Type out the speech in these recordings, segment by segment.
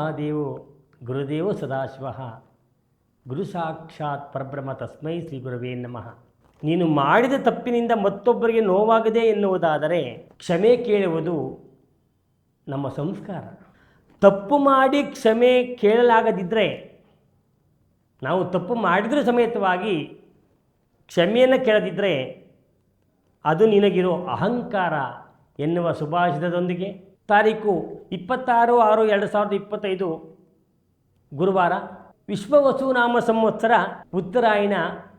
ಮಹಾದೇವೋ ಗುರುದೇವೋ ಸದಾಶಿವ. ಗುರು ಸಾಕ್ಷಾತ್ ಪರಬ್ರಹ್ಮ ತಸ್ಮೈ ಶ್ರೀ ಗುರುವೇ ನಮಃ. ನೀನು ಮಾಡಿದ ತಪ್ಪಿನಿಂದ ಮತ್ತೊಬ್ಬರಿಗೆ ನೋವಾಗದೆ ಎನ್ನುವುದಾದರೆ ಕ್ಷಮೆ ಕೇಳುವುದು ನಮ್ಮ ಸಂಸ್ಕಾರ. ತಪ್ಪು ಮಾಡಿ ಕ್ಷಮೆ ಕೇಳಲಾಗದಿದ್ದರೆ ನಾವು ತಪ್ಪು ಮಾಡಿದರೂ ಸಮೇತವಾಗಿ ಕ್ಷಮೆಯನ್ನು ಕೇಳದಿದ್ದರೆ ಅದು ನಿನಗಿರೋ ಅಹಂಕಾರ ಎನ್ನುವ ಸುಭಾಷಿತದೊಂದಿಗೆ ತಾರೀಕು ಇಪ್ಪತ್ತಾರು ಆರು ಎರಡು ಸಾವಿರದ ಇಪ್ಪತ್ತೈದು ಗುರುವಾರ ವಿಶ್ವವಸುನಾಮ ಸಂವತ್ಸರ ಉತ್ತರಾಯಣ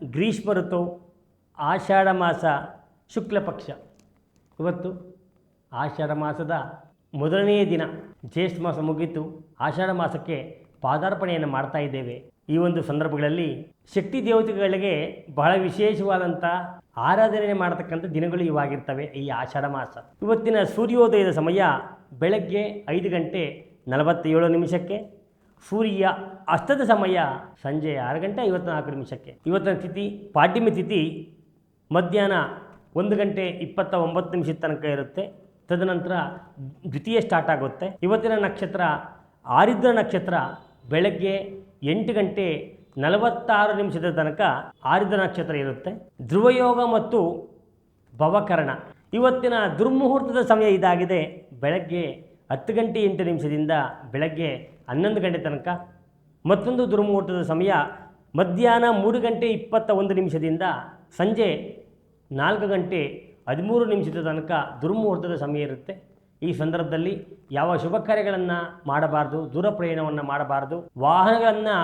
ಗ್ರೀಷ್ಮ ಋತು ಆಷಾಢ ಮಾಸ ಶುಕ್ಲ ಪಕ್ಷ. ಇವತ್ತು ಆಷಾಢ ಮಾಸದ ಮೊದಲನೆಯ ದಿನ ಜ್ಯೇಷ್ಠ ಮಾಸ ಮುಗಿತು. ಆಷಾಢ ಮಾಸಕ್ಕೆ ಪಾದಾರ್ಪಣೆಯನ್ನು ಮಾಡ್ತಾ ಇದ್ದೇವೆ. ಈ ಒಂದು ಸಂದರ್ಭಗಳಲ್ಲಿ ಶಕ್ತಿ ದೇವತೆಗಳಿಗೆ ಬಹಳ ವಿಶೇಷವಾದಂಥ ಆರಾಧನೆ ಮಾಡತಕ್ಕಂಥ ದಿನಗಳು ಇವಾಗಿರ್ತವೆ ಈ ಆಷಾಢ ಮಾಸ. ಇವತ್ತಿನ ಸೂರ್ಯೋದಯದ ಸಮಯ ಬೆಳಗ್ಗೆ ಐದು ಗಂಟೆ ನಲವತ್ತೇಳು ನಿಮಿಷಕ್ಕೆ, ಸೂರ್ಯ ಅಸ್ತದ ಸಮಯ ಸಂಜೆ ಆರು ಗಂಟೆ ಐವತ್ನಾಲ್ಕು ನಿಮಿಷಕ್ಕೆ. ಇವತ್ತಿನ ತಿಥಿ, ಪಾಡ್ಯಮಿ ತಿಥಿ ಮಧ್ಯಾಹ್ನ ಒಂದು ಗಂಟೆ ಇಪ್ಪತ್ತ ಒಂಬತ್ತು ನಿಮಿಷದ ತನಕ ಇರುತ್ತೆ. ತದನಂತರ ದ್ವಿತೀಯ ಸ್ಟಾರ್ಟ್ ಆಗುತ್ತೆ. ಇವತ್ತಿನ ನಕ್ಷತ್ರ, ಆರಿದ್ರ ನಕ್ಷತ್ರ ಬೆಳಗ್ಗೆ ಎಂಟು ಗಂಟೆ ನಲವತ್ತಾರು ನಿಮಿಷದ ತನಕ ಆರಿದ ನಕ್ಷತ್ರ ಇರುತ್ತೆ. ಧ್ರುವಯೋಗ ಮತ್ತು ಭವಕರಣ. ಇವತ್ತಿನ ದುರ್ಮುಹೂರ್ತದ ಸಮಯ ಇದಾಗಿದೆ. ಬೆಳಗ್ಗೆ ಹತ್ತು ಗಂಟೆ ಎಂಟು ನಿಮಿಷದಿಂದ ಬೆಳಗ್ಗೆ ಹನ್ನೊಂದು ಗಂಟೆ ತನಕ. ಮತ್ತೊಂದು ದುರ್ಮುಹೂರ್ತದ ಸಮಯ ಮಧ್ಯಾಹ್ನ ಮೂರು ಗಂಟೆ ಇಪ್ಪತ್ತ ಒಂದು ನಿಮಿಷದಿಂದ ಸಂಜೆ ನಾಲ್ಕು ಗಂಟೆ ಹದಿಮೂರು ನಿಮಿಷದ ತನಕ ದುರ್ಮುಹೂರ್ತದ ಸಮಯ ಇರುತ್ತೆ. ಈ ಸಂದರ್ಭದಲ್ಲಿ ಯಾವ ಶುಭ ಕಾರ್ಯಗಳನ್ನು ಮಾಡಬಾರದು, ದೂರ ಪ್ರಯಾಣವನ್ನು ಮಾಡಬಾರದು, ವಾಹನಗಳನ್ನು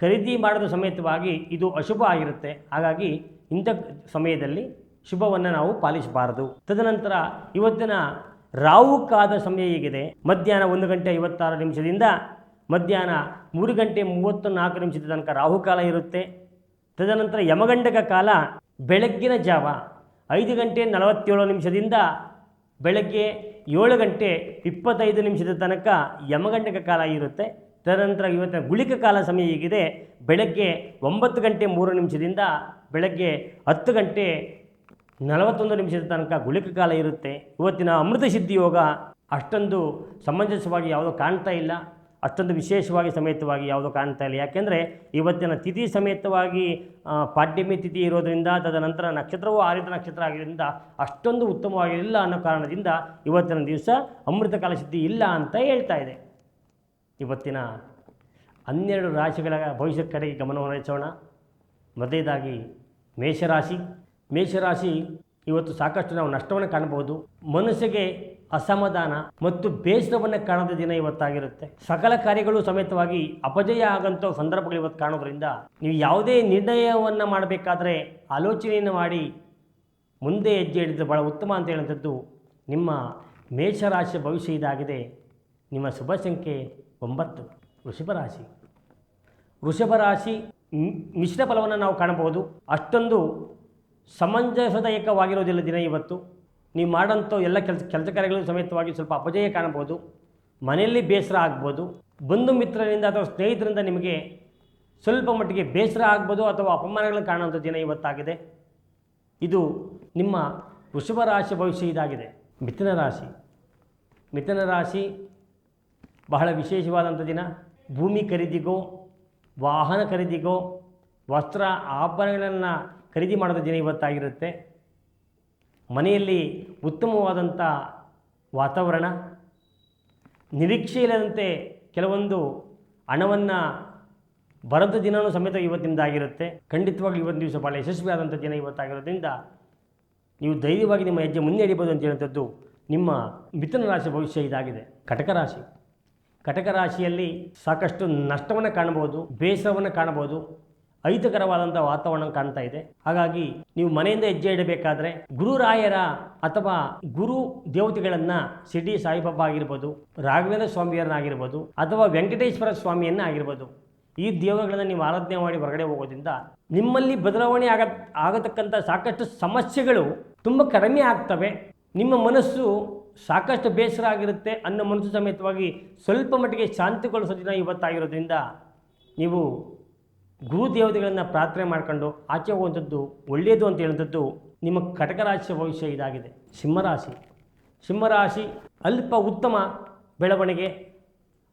ಖರೀದಿ ಮಾಡಿದ ಸಮೇತವಾಗಿ ಇದು ಅಶುಭ ಆಗಿರುತ್ತೆ. ಹಾಗಾಗಿ ಇಂಥ ಸಮಯದಲ್ಲಿ ಶುಭವನ್ನು ನಾವು ಪಾಲಿಸಬಾರದು. ತದನಂತರ ಇವತ್ತಿನ ರಾವು ಕಾದ ಸಮಯ ಹೇಗಿದೆ. ಮಧ್ಯಾಹ್ನ ಒಂದು ಗಂಟೆ ಐವತ್ತಾರು ನಿಮಿಷದಿಂದ ಮಧ್ಯಾಹ್ನ ಮೂರು ಗಂಟೆ ಮೂವತ್ತು ನಾಲ್ಕು ನಿಮಿಷದ ತನಕ ರಾಹುಕಾಲ ಇರುತ್ತೆ. ತದನಂತರ ಯಮಗಂಡಕ ಕಾಲ ಬೆಳಗ್ಗಿನ ಜಾವ, ಐದು ಗಂಟೆ ನಲವತ್ತೇಳು ನಿಮಿಷದಿಂದ ಬೆಳಗ್ಗೆ ಏಳು ಗಂಟೆ ಇಪ್ಪತ್ತೈದು ನಿಮಿಷದ ತನಕ ಯಮಗಂಡಕ ಕಾಲ ಇರುತ್ತೆ. ತದನಂತರ ಇವತ್ತಿನ ಗುಳಿಕ ಕಾಲ ಸಮಯ ಹೀಗಿದೆ. ಬೆಳಗ್ಗೆ ಒಂಬತ್ತು ಗಂಟೆ ಮೂರು ನಿಮಿಷದಿಂದ ಬೆಳಗ್ಗೆ ಹತ್ತು ಗಂಟೆ ನಲವತ್ತೊಂದು ನಿಮಿಷದ ತನಕ ಗುಳಿಕ ಕಾಲ ಇರುತ್ತೆ. ಇವತ್ತಿನ ಅಮೃತ ಸಿದ್ಧಿ ಯೋಗ ಅಷ್ಟೊಂದು ಸಮಂಜಸವಾಗಿ ಯಾವುದೋ ಕಾಣ್ತಾ ಇಲ್ಲ. ಅಷ್ಟೊಂದು ವಿಶೇಷವಾಗಿ ಸಮೇತವಾಗಿ ಯಾವುದೂ ಕಾಣ್ತಾ ಇಲ್ಲ. ಯಾಕೆಂದರೆ ಇವತ್ತಿನ ತಿಥಿ ಸಮೇತವಾಗಿ ಪಾಡ್ಯಮಿ ತಿಥಿ ಇರೋದರಿಂದ, ತದನಂತರ ನಕ್ಷತ್ರವೂ ಆರಿದ ನಕ್ಷತ್ರ ಆಗಿರೋದ್ರಿಂದ ಅಷ್ಟೊಂದು ಉತ್ತಮವಾಗಿರಲಿಲ್ಲ ಅನ್ನೋ ಕಾರಣದಿಂದ ಇವತ್ತಿನ ದಿವಸ ಅಮೃತ ಕಾಲ ಸಿದ್ಧಿ ಇಲ್ಲ ಅಂತ ಹೇಳ್ತಾ ಇದೆ. ಇವತ್ತಿನ ಹನ್ನೆರಡು ರಾಶಿಗಳ ಭವಿಷ್ಯದ ಕಡೆಗೆ ಗಮನವನ್ನು ಹರಿಸೋಣ. ಮೊದಲೇದಾಗಿ ಮೇಷರಾಶಿ. ಮೇಷರಾಶಿ ಇವತ್ತು ಸಾಕಷ್ಟು ನಾವು ನಷ್ಟವನ್ನು ಕಾಣಬಹುದು. ಮನಸ್ಸಿಗೆ ಅಸಮಾಧಾನ ಮತ್ತು ಬೇಸರವನ್ನು ಕಾಣದ ದಿನ ಇವತ್ತಾಗಿರುತ್ತೆ. ಸಕಲ ಕಾರ್ಯಗಳು ಸಮೇತವಾಗಿ ಅಪಜಯ ಆಗಂತ ಸಂದರ್ಭಗಳು ಇವತ್ತು ಕಾಣೋದ್ರಿಂದ ನೀವು ಯಾವುದೇ ನಿರ್ಣಯವನ್ನು ಮಾಡಬೇಕಾದ್ರೆ ಆಲೋಚನೆಯನ್ನು ಮಾಡಿ ಮುಂದೆ ಹೆಜ್ಜೆ ಹಿಡಿದು ಭಾಳ ಉತ್ತಮ ಅಂತ ಹೇಳುವಂಥದ್ದು ನಿಮ್ಮ ಮೇಷರಾಶಿಯ ಭವಿಷ್ಯ ಇದಾಗಿದೆ. ನಿಮ್ಮ ಶುಭ ಸಂಖ್ಯೆ ಒಂಬತ್ತು. ವೃಷಭ ರಾಶಿ. ವೃಷಭ ರಾಶಿ ಮಿಶ್ರ ಫಲವನ್ನು ನಾವು ಕಾಣಬಹುದು. ಅಷ್ಟೊಂದು ಸಮಂಜಸದಾಯಕವಾಗಿರೋದಿಲ್ಲ ದಿನ ಇವತ್ತು. ನೀವು ಮಾಡೋಂಥ ಎಲ್ಲ ಕೆಲಸ ಕೆಲಸ ಕಾರ್ಯಗಳು ಸಮೇತವಾಗಿ ಸ್ವಲ್ಪ ಅಪಜಯ ಕಾಣಬಹುದು. ಮನೆಯಲ್ಲಿ ಬೇಸರ ಆಗ್ಬೋದು. ಬಂಧು ಮಿತ್ರರಿಂದ ಅಥವಾ ಸ್ನೇಹಿತರಿಂದ ನಿಮಗೆ ಸ್ವಲ್ಪ ಮಟ್ಟಿಗೆ ಬೇಸರ ಆಗ್ಬೋದು ಅಥವಾ ಅಪಮಾನಗಳನ್ನು ಕಾಣುವಂಥ ದಿನ ಇವತ್ತಾಗಿದೆ. ಇದು ನಿಮ್ಮ ವೃಷಭ ರಾಶಿ ಭವಿಷ್ಯ ಇದಾಗಿದೆ. ಮಿಥುನ ರಾಶಿ. ಮಿಥುನ ರಾಶಿ ಬಹಳ ವಿಶೇಷವಾದಂಥ ದಿನ. ಭೂಮಿ ಖರೀದಿಗೋ, ವಾಹನ ಖರೀದಿಗೋ, ವಸ್ತ್ರ, ಆಭರಣಗಳನ್ನು ಖರೀದಿ ಮಾಡಿದ ದಿನ ಇವತ್ತಾಗಿರುತ್ತೆ. ಮನೆಯಲ್ಲಿ ಉತ್ತಮವಾದಂಥ ವಾತಾವರಣ, ನಿರೀಕ್ಷೆ ಇಲ್ಲದಂತೆ ಕೆಲವೊಂದು ಹಣವನ್ನು ಬರದ ದಿನವೂ ಸಮೇತ ಇವತ್ತಿನದಾಗಿರುತ್ತೆ. ಖಂಡಿತವಾಗಿ ಇವತ್ತು ದಿವಸ ಭಾಳ ಯಶಸ್ವಿಯಾದಂಥ ದಿನ ಇವತ್ತಾಗಿರೋದ್ರಿಂದ ನೀವು ಧೈರ್ಯವಾಗಿ ನಿಮ್ಮ ಹೆಜ್ಜೆ ಮುಂದೆ ಹಿಡಿಬೋದು ಅಂತ ಹೇಳುವಂಥದ್ದು ನಿಮ್ಮ ಮಿಥುನ ರಾಶಿ ಭವಿಷ್ಯ ಇದಾಗಿದೆ. ಕಟಕ ರಾಶಿ. ಕಟಕ ರಾಶಿಯಲ್ಲಿ ಸಾಕಷ್ಟು ನಷ್ಟವನ್ನು ಕಾಣಬಹುದು, ಬೇಸರವನ್ನು ಕಾಣಬಹುದು. ಅಹಿತಕರವಾದಂಥ ವಾತಾವರಣ ಕಾಣ್ತಾ ಇದೆ. ಹಾಗಾಗಿ ನೀವು ಮನೆಯಿಂದ ಹೆಜ್ಜೆ ಇಡಬೇಕಾದ್ರೆ ಗುರುರಾಯರ ಅಥವಾ ಗುರು ದೇವತೆಗಳನ್ನು ಶಿರ್ಡಿ ಸಾಯಿಬಾಬಾ ಆಗಿರ್ಬೋದು, ರಾಘವೇಂದ್ರ ಸ್ವಾಮಿಯರನ್ನಾಗಿರ್ಬೋದು ಅಥವಾ ವೆಂಕಟೇಶ್ವರ ಸ್ವಾಮಿಯನ್ನ ಆಗಿರ್ಬೋದು, ಈ ದೇವರುಗಳನ್ನು ನೀವು ಆರಾಧನೆ ಮಾಡಿ ಹೊರಗಡೆ ಹೋಗೋದ್ರಿಂದ ನಿಮ್ಮಲ್ಲಿ ಬದಲಾವಣೆ ಆಗ ಆಗತಕ್ಕಂಥ ಸಾಕಷ್ಟು ಸಮಸ್ಯೆಗಳು ತುಂಬ ಕಡಿಮೆ ಆಗ್ತವೆ. ನಿಮ್ಮ ಮನಸ್ಸು ಸಾಕಷ್ಟು ಬೇಸರ ಆಗಿರುತ್ತೆ ಅನ್ನೋ ಮನಸ್ಸು ಸಮೇತವಾಗಿ ಸ್ವಲ್ಪ ಮಟ್ಟಿಗೆ ಶಾಂತಿಗೊಳಿಸೋ ದಿನ ಇವತ್ತಾಗಿರೋದ್ರಿಂದ ನೀವು ಗುರು ದೇವತೆಗಳನ್ನು ಪ್ರಾರ್ಥನೆ ಮಾಡ್ಕೊಂಡು ಆಚೆ ಹೋಗುವಂಥದ್ದು ಒಳ್ಳೆಯದು ಅಂತ ಹೇಳುವಂಥದ್ದು ನಿಮ್ಮ ಕಟಕ ರಾಶಿಯ ಭವಿಷ್ಯ ಇದಾಗಿದೆ. ಸಿಂಹರಾಶಿ ಸಿಂಹರಾಶಿ ಅಲ್ಪ ಉತ್ತಮ ಬೆಳವಣಿಗೆ,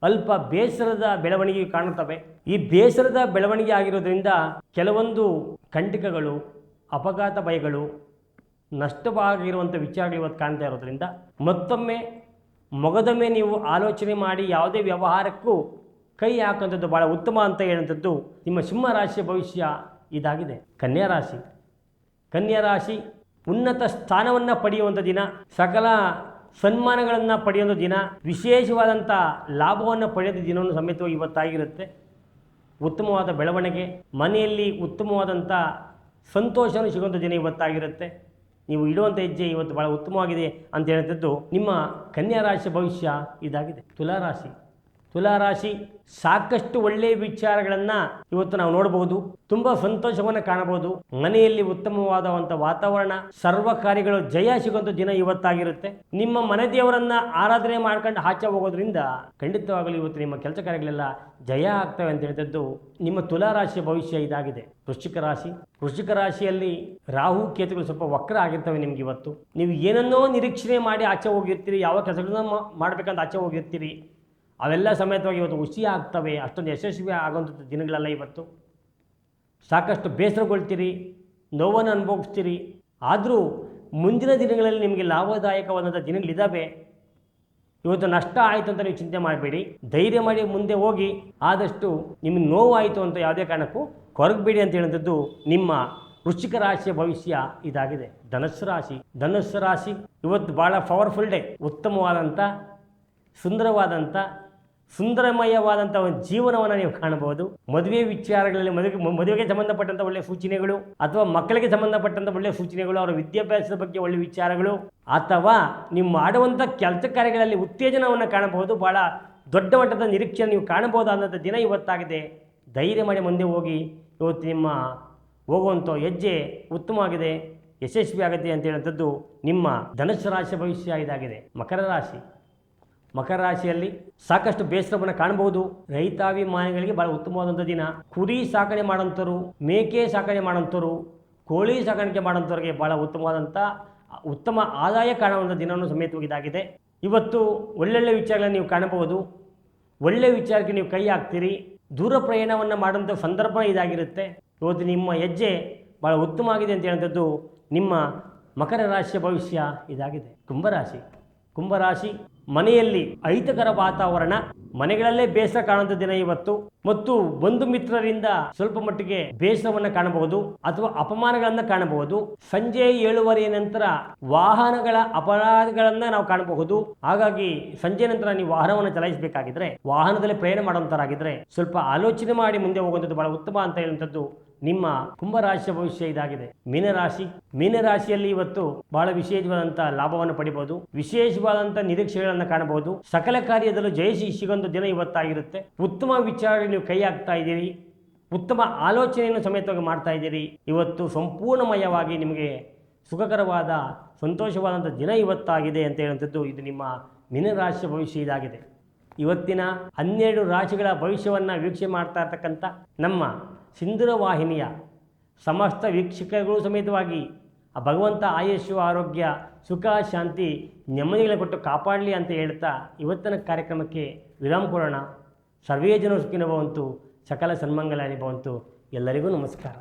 ಅಲ್ಪ ಬೇಸರದ ಬೆಳವಣಿಗೆ ಕಾಣುತ್ತವೆ. ಈ ಬೇಸರದ ಬೆಳವಣಿಗೆ ಆಗಿರೋದ್ರಿಂದ ಕೆಲವೊಂದು ಕಂಟಕಗಳು ಅಪಘಾತ ಭಯಗಳು, ನಷ್ಟವಾಗಿರುವಂಥ ವಿಚಾರಗಳು ಇವತ್ತು ಕಾಣ್ತಾ ಇರೋದ್ರಿಂದ ಮತ್ತೊಮ್ಮೆ ಮೊಗದೊಮ್ಮೆ ನೀವು ಆಲೋಚನೆ ಮಾಡಿ ಯಾವುದೇ ವ್ಯವಹಾರಕ್ಕೂ ಕೈ ಹಾಕುವಂಥದ್ದು ಭಾಳ ಉತ್ತಮ ಅಂತ ಹೇಳುವಂಥದ್ದು ನಿಮ್ಮ ಸಿಂಹ ರಾಶಿಯ ಭವಿಷ್ಯ ಇದಾಗಿದೆ. ಕನ್ಯಾ ರಾಶಿ. ಕನ್ಯಾ ರಾಶಿ ಉನ್ನತ ಸ್ಥಾನವನ್ನು ಪಡೆಯುವಂಥ ದಿನ, ಸಕಲ ಸನ್ಮಾನಗಳನ್ನು ಪಡೆಯುವಂಥ ದಿನ, ವಿಶೇಷವಾದಂಥ ಲಾಭವನ್ನು ಪಡೆಯೋದು ದಿನವನ್ನು ಸಮೇತವಾಗಿ ಇವತ್ತಾಗಿರುತ್ತೆ. ಉತ್ತಮವಾದ ಬೆಳವಣಿಗೆ, ಮನೆಯಲ್ಲಿ ಉತ್ತಮವಾದಂಥ ಸಂತೋಷವನ್ನು ಸಿಗುವಂಥ ದಿನ ಇವತ್ತಾಗಿರುತ್ತೆ. ನೀವು ಇಡುವಂಥ ಹೆಜ್ಜೆ ಇವತ್ತು ಭಾಳ ಉತ್ತಮವಾಗಿದೆ ಅಂತ ಹೇಳ್ತಿದ್ದು ನಿಮ್ಮ ಕನ್ಯಾ ರಾಶಿ ಭವಿಷ್ಯ ಇದಾಗಿದೆ. ತುಲಾರಾಶಿ ತುಲಾರಾಶಿ ಸಾಕಷ್ಟು ಒಳ್ಳೆಯ ವಿಚಾರಗಳನ್ನು ಇವತ್ತು ನಾವು ನೋಡಬಹುದು ತುಂಬಾ ಸಂತೋಷವನ್ನು ಕಾಣಬಹುದು. ಮನೆಯಲ್ಲಿ ಉತ್ತಮವಾದಂಥ ವಾತಾವರಣ, ಸರ್ವ ಕಾರ್ಯಗಳು ಜಯ ಸಿಗುವಂಥ ದಿನ ಇವತ್ತಾಗಿರುತ್ತೆ. ನಿಮ್ಮ ಮನೆ ದೇವರನ್ನ ಆರಾಧನೆ ಮಾಡ್ಕೊಂಡು ಆಚೆ ಹೋಗೋದ್ರಿಂದ ಖಂಡಿತವಾಗಲೂ ಇವತ್ತು ನಿಮ್ಮ ಕೆಲಸ ಕಾರ್ಯಗಳೆಲ್ಲ ಜಯ ಆಗ್ತವೆ ಅಂತ ಹೇಳ್ತಿದ್ದು ನಿಮ್ಮ ತುಲಾರಾಶಿಯ ಭವಿಷ್ಯ ಇದಾಗಿದೆ. ವೃಶ್ಚಿಕ ರಾಶಿ, ವೃಶ್ಚಿಕ ರಾಶಿಯಲ್ಲಿ ರಾಹು, ಕೇತುಗಳು ಸ್ವಲ್ಪ ವಕ್ರ ಆಗಿರ್ತವೆ ನಿಮ್ಗೆ ಇವತ್ತು. ನೀವು ಏನನ್ನೋ ನಿರೀಕ್ಷಣೆ ಮಾಡಿ ಆಚೆ ಹೋಗಿರ್ತೀರಿ, ಯಾವ ಕೆಲಸಗಳನ್ನ ಮಾಡ್ಬೇಕಂತ ಆಚೆ ಹೋಗಿರ್ತೀರಿ. ಅವೆಲ್ಲ ಸಮೇತವಾಗಿ ಇವತ್ತು ಹುಸಿ ಆಗ್ತವೆ, ಅಷ್ಟೊಂದು ಯಶಸ್ವಿ ಆಗುವಂಥ ದಿನಗಳೆಲ್ಲ ಇವತ್ತು. ಸಾಕಷ್ಟು ಬೇಸರಗೊಳ್ತೀರಿ, ನೋವನ್ನು ಅನುಭವಿಸ್ತೀರಿ. ಆದರೂ ಮುಂದಿನ ದಿನಗಳಲ್ಲಿ ನಿಮಗೆ ಲಾಭದಾಯಕವಾದಂಥ ದಿನಗಳಿದ್ದಾವೆ ಇವತ್ತು ನಷ್ಟ ಆಯಿತು ಅಂತ ನೀವು ಚಿಂತೆ ಮಾಡಬೇಡಿ. ಧೈರ್ಯ ಮಾಡಿ ಮುಂದೆ ಹೋಗಿ, ಆದಷ್ಟು ನಿಮಗೆ ನೋವಾಯಿತು ಅಂತ ಯಾವುದೇ ಕಾರಣಕ್ಕೂ ಕೊರಗಬೇಡಿ ಅಂತ ಹೇಳುವಂಥದ್ದು ನಿಮ್ಮ ವೃಶ್ಚಿಕ ರಾಶಿಯ ಭವಿಷ್ಯ ಇದಾಗಿದೆ. ಧನಸ್ಸು ರಾಶಿ ಧನಸ್ಸು ರಾಶಿ ಇವತ್ತು ಭಾಳ ಪವರ್ಫುಲ್ ಡೇ ಉತ್ತಮವಾದಂಥ, ಸುಂದರವಾದಂಥ ಸುಂದರಮಯವಾದಂಥ ಒಂದು ಜೀವನವನ್ನು ನೀವು ಕಾಣಬಹುದು. ಮದುವೆ ವಿಚಾರಗಳಲ್ಲಿ ಮದುವೆ, ಮದುವೆಗೆ ಸಂಬಂಧಪಟ್ಟಂಥ ಒಳ್ಳೆಯ ಸೂಚನೆಗಳು ಅಥವಾ ಮಕ್ಕಳಿಗೆ ಸಂಬಂಧಪಟ್ಟಂಥ ಒಳ್ಳೆಯ ಸೂಚನೆಗಳು, ಅವರ ವಿದ್ಯಾಭ್ಯಾಸದ ಬಗ್ಗೆ ಒಳ್ಳೆಯ ವಿಚಾರಗಳು ಅಥವಾ ನೀವು ಮಾಡುವಂಥ ಕೆಲಸ ಕಾರ್ಯಗಳಲ್ಲಿ ಉತ್ತೇಜನವನ್ನು ಕಾಣಬಹುದು. ಭಾಳ ದೊಡ್ಡ ಮಟ್ಟದ ನಿರೀಕ್ಷೆ ನೀವು ಕಾಣಬಹುದಾದಂಥ ದಿನ ಇವತ್ತಾಗಿದೆ. ಧೈರ್ಯ ಮಾಡಿ ಮುಂದೆ ಹೋಗಿ. ಇವತ್ತು ನಿಮ್ಮ ಹೋಗುವಂಥ ಹೆಜ್ಜೆ ಉತ್ತಮವಾಗಿದೆ. ಯಶಸ್ವಿ ಆಗುತ್ತೆ ಅಂತ ಹೇಳುವಂಥದ್ದು ನಿಮ್ಮ ಧನುಸ್ಸು ರಾಶಿ ಭವಿಷ್ಯ ಇದಾಗಿದೆ. ಮಕರ ರಾಶಿ. ಮಕರ ರಾಶಿಯಲ್ಲಿ ಸಾಕಷ್ಟು ಬೇಸರವನ್ನು ಕಾಣಬಹುದು. ರೈತಾಭಿಮಾನಿಗಳಿಗೆ ಬಹಳ ಉತ್ತಮವಾದಂಥ ದಿನ. ಕುರಿ ಸಾಕಣೆ ಮಾಡೋಂಥವ್ರು ಮೇಕೆ ಸಾಕಣೆ ಮಾಡೋಂಥವ್ರು ಕೋಳಿ ಸಾಕಾಣಿಕೆ ಮಾಡುವಂಥವ್ರಿಗೆ ಬಹಳ ಉತ್ತಮವಾದಂಥ ಉತ್ತಮ ಆದಾಯ ಕಾಣುವಂಥ ದಿನವನ್ನು ಸಮೇತವಾಗಿ ಇದಾಗಿದೆ ಇವತ್ತು ಒಳ್ಳೊಳ್ಳೆ ವಿಚಾರಗಳನ್ನು ನೀವು ಕಾಣಬಹುದು. ಒಳ್ಳೆಯ ವಿಚಾರಕ್ಕೆ ನೀವು ಕೈ ಹಾಕ್ತೀರಿ. ದೂರ ಪ್ರಯಾಣವನ್ನು ಮಾಡುವಂಥ ಸಂದರ್ಭ ಇದಾಗಿರುತ್ತೆ. ಇವತ್ತು ನಿಮ್ಮ ಹೆಜ್ಜೆ ಭಾಳ ಉತ್ತಮವಾಗಿದೆ ಅಂತ ಹೇಳುವಂಥದ್ದು ನಿಮ್ಮ ಮಕರ ರಾಶಿಯ ಭವಿಷ್ಯ ಇದಾಗಿದೆ. ಕುಂಭರಾಶಿ ಕುಂಭರಾಶಿ ಮನೆಯಲ್ಲಿ ಅಹಿತಕರ ವಾತಾವರಣ, ಮನೆಗಳಲ್ಲೇ ಬೇಸರ ಕಾಣುವಂಥ ದಿನ ಇವತ್ತು. ಮತ್ತು ಬಂಧು ಮಿತ್ರರಿಂದ ಸ್ವಲ್ಪ ಮಟ್ಟಿಗೆ ಬೇಸರವನ್ನು ಕಾಣಬಹುದು ಅಥವಾ ಅಪಮಾನಗಳನ್ನ ಕಾಣಬಹುದು. ಸಂಜೆ ಏಳುವರೆಯ ನಂತರ ವಾಹನಗಳ ಅಪರಾಧಗಳನ್ನ ನಾವು ಕಾಣಬಹುದು. ಹಾಗಾಗಿ ಸಂಜೆ ನಂತರ ನೀವು ವಾಹನವನ್ನು ಚಲಾಯಿಸಬೇಕಾಗಿದ್ರೆ, ವಾಹನದಲ್ಲಿ ಪ್ರಯಾಣ ಮಾಡುವಂತರಾಗಿದ್ರೆ ಸ್ವಲ್ಪ ಆಲೋಚನೆ ಮಾಡಿ ಮುಂದೆ ಹೋಗುವಂಥದ್ದು ಬಹಳ ಉತ್ತಮ ಅಂತ ಹೇಳುವಂಥದ್ದು ನಿಮ್ಮ ಕುಂಭರಾಶಿಯ ಭವಿಷ್ಯ ಇದಾಗಿದೆ. ಮೀನರಾಶಿ, ಮೀನರಾಶಿಯಲ್ಲಿ ಇವತ್ತು ಬಹಳ ವಿಶೇಷವಾದಂತಹ ಲಾಭವನ್ನು ಪಡಿಬಹುದು ವಿಶೇಷವಾದಂತಹ ನಿರೀಕ್ಷೆಗಳನ್ನು ಕಾಣಬಹುದು. ಸಕಲ ಕಾರ್ಯದಲ್ಲೂ ಜಯಶಿ ಸಿಗೊಂದು ದಿನ ಇವತ್ತಾಗಿರುತ್ತೆ. ಉತ್ತಮ ವಿಚಾರ ನೀವು ಕೈ ಹಾಕ್ತಾ ಇದ್ದೀರಿ. ಉತ್ತಮ ಆಲೋಚನೆಯನ್ನು ಸಮೇತವಾಗಿ ಮಾಡ್ತಾ ಇದ್ದೀರಿ. ಇವತ್ತು ಸಂಪೂರ್ಣಮಯವಾಗಿ ನಿಮಗೆ ಸುಖಕರವಾದ ಸಂತೋಷವಾದಂಥ ದಿನ ಇವತ್ತಾಗಿದೆ ಅಂತ ಹೇಳುವಂಥದ್ದು ಇದು ನಿಮ್ಮ ಮೀನರಾಶಿಯ ಭವಿಷ್ಯ ಇದಾಗಿದೆ. ಇವತ್ತಿನ ಹನ್ನೆರಡು ರಾಶಿಗಳ ಭವಿಷ್ಯವನ್ನು ವೀಕ್ಷೆ ಮಾಡ್ತಾ ಇರ್ತಕ್ಕಂಥ ನಮ್ಮ ಸಿಂಧುರ ವಾಹಿನಿಯ ಸಮಸ್ತ ವೀಕ್ಷಕಗಳು ಸಮೇತವಾಗಿ ಆ ಭಗವಂತ ಆಯುಷು ಆರೋಗ್ಯ, ಸುಖ, ಶಾಂತಿ ನೆಮ್ಮದಿಗಳ ಕೊಟ್ಟು ಕಾಪಾಡಲಿ ಅಂತ ಹೇಳ್ತಾ ಇವತ್ತಿನ ಕಾರ್ಯಕ್ರಮಕ್ಕೆ ವಿರಾಮ ಕೊಡೋಣ. ಸರ್ವೇ ಜನರು ಸುಖಿನ ಭವಂತು, ಸಕಲ ಸನ್ಮಂಗಲಾನಿ ಭವಂತು. ಎಲ್ಲರಿಗೂ ನಮಸ್ಕಾರ.